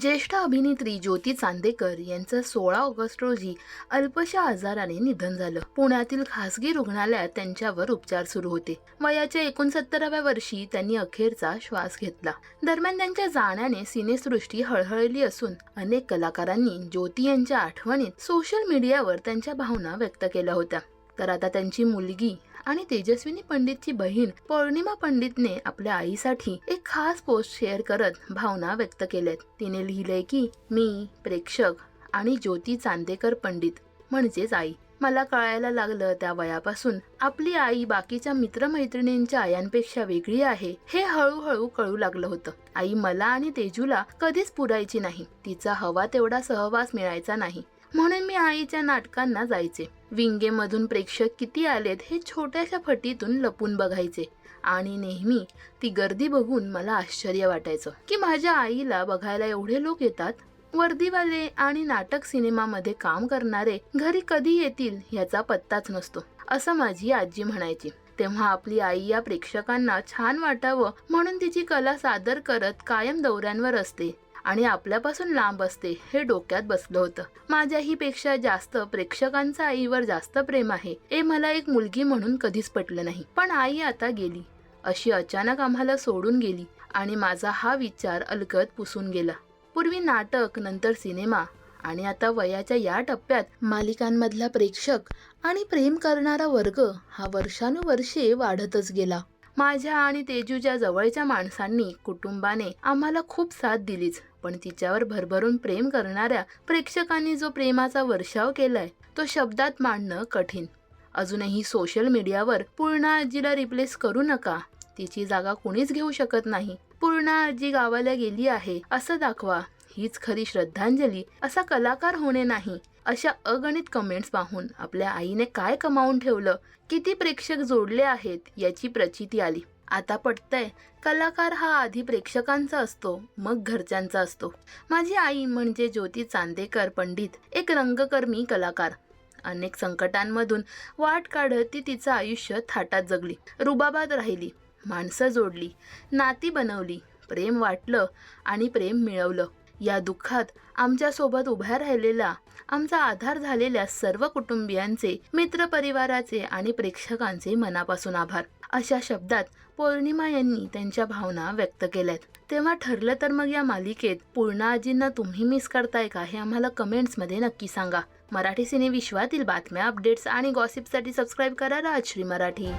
ज्येष्ठ अभिनेत्री ज्योती चांदेकर यांचं सोळा ऑगस्ट रोजी अल्पशा आजाराने निधन झालं. पुण्यातील खासगी रुग्णालयात त्यांच्यावर उपचार सुरू होते. वयाच्या एकोणसत्तराव्या वर्षी त्यांनी अखेरचा श्वास घेतला. दरम्यान त्यांच्या जाण्याने सिनेसृष्टी हळहळली असून अनेक कलाकारांनी ज्योती यांच्या आठवणीत सोशल मीडियावर त्यांच्या भावना व्यक्त केल्या होत्या. तर आता त्यांची मुलगी आणि तेजस्विनी पंडितची बहीण पौर्णिमा पंडितने आपल्या आईसाठी एक खास पोस्ट शेअर करत भावना व्यक्त केल्यात. तिने लिहिलंय की मी प्रेक्षक आणि ज्योती चांदेकर पंडित म्हणजेच आई. मला कळायला लागलं त्या वयापासून आपली आई बाकीच्या मित्रमैत्रिणींच्या आयांपेक्षा वेगळी आहे हे हळूहळू कळू लागलं होतं. आई मला आणि तेजूला कधीच पुरायची नाही. तिचा हवा तेवढा सहवास मिळायचा नाही. म्हणून मी आईच्या नाटकांना जायचे. विंगेमधून प्रेक्षक किती आलेत हे छोट्याशा फटीतून लपून बघायचे. आणि नेहमी ती गर्दी बघून मला आश्चर्य वाटायचं की माझ्या आईला बघायला एवढे लोक येतात. वर्दीवाले आणि नाटक सिनेमामध्ये काम करणारे घरी कधी येतील याचा पत्ताच नसतो असं माझी आजी म्हणायची. तेव्हा आपली आई या प्रेक्षकांना छान वाटावं म्हणून तिची कला सादर करत कायम दौऱ्यांवर असते. आणि आपल्यापासून लांब असते हे डोक्यात बसलं होतं. माझ्याही पेक्षा जास्त प्रेक्षकांचं आईवर जास्त प्रेम आहे हे मला एक मुलगी म्हणून कधीच पटलं नाही. पण आई आता गेली. अशी अचानक आम्हाला सोडून गेली आणि माझा हा विचार अलगद पुसून गेला. पूर्वी नाटक नंतर सिनेमा आणि आता वयाच्या या टप्प्यात मालिकांमधला प्रेक्षक आणि प्रेम करणारा वर्ग हा वर्षानुवर्षे वाढतच गेला. माझ्या आणि तेजूच्या जवळच्या माणसांनी कुटुंबाने आम्हाला खूप साथ दिलीच. पण तिच्यावर भरभरून प्रेम करणाऱ्या प्रेक्षकांनी जो प्रेमाचा वर्षाव केलाय तो शब्दात मांडणं कठीण. अजूनही सोशल मीडियावर पूर्णा आजीला रिप्लेस करू नका. तिची जागा कुणीच घेऊ शकत नाही. पूर्णा आजी गावाला गेली आहे असं दाखवा. हीच खरी श्रद्धांजली असा कलाकार होणे नाही. अशा अगणित कमेंट्स पाहून आपल्या आईने काय कमावून ठेवलं? किती प्रेक्षक जोडले आहेत? याची प्रचिती आली. आता पटतंय. कलाकार हा आधी प्रेक्षकांचा असतो मग घरच्यांचा असतो. माझी आई म्हणजे ज्योती चांदेकर पंडित एक रंगकर्मी कलाकार. अनेक संकटांमधून वाट काढत ती तिचं आयुष्य थाटात जगली रुबाबात राहिली माणसं जोडली नाती बनवली प्रेम वाटलं आणि प्रेम मिळवलं. या दुःखात आमच्यासोबत उभ्या राहिलेला आमचा आधार झालेल्या सर्व कुटुंबियांचे मित्रपरिवाराचे आणि प्रेक्षकांचे मनापासून आभार. अशा शब्दात पौर्णिमा यांनी त्यांच्या भावना व्यक्त केल्यात. तेव्हा ठरलं तर मग या मालिकेत पूर्ण आजींना तुम्ही मिस करताय का हे आम्हाला कमेंट्समध्ये नक्की सांगा. मराठी सिने विश्वातील बातम्या अपडेट्स आणि गॉसिपसाठी सबस्क्राईब करा राजश्री मराठी.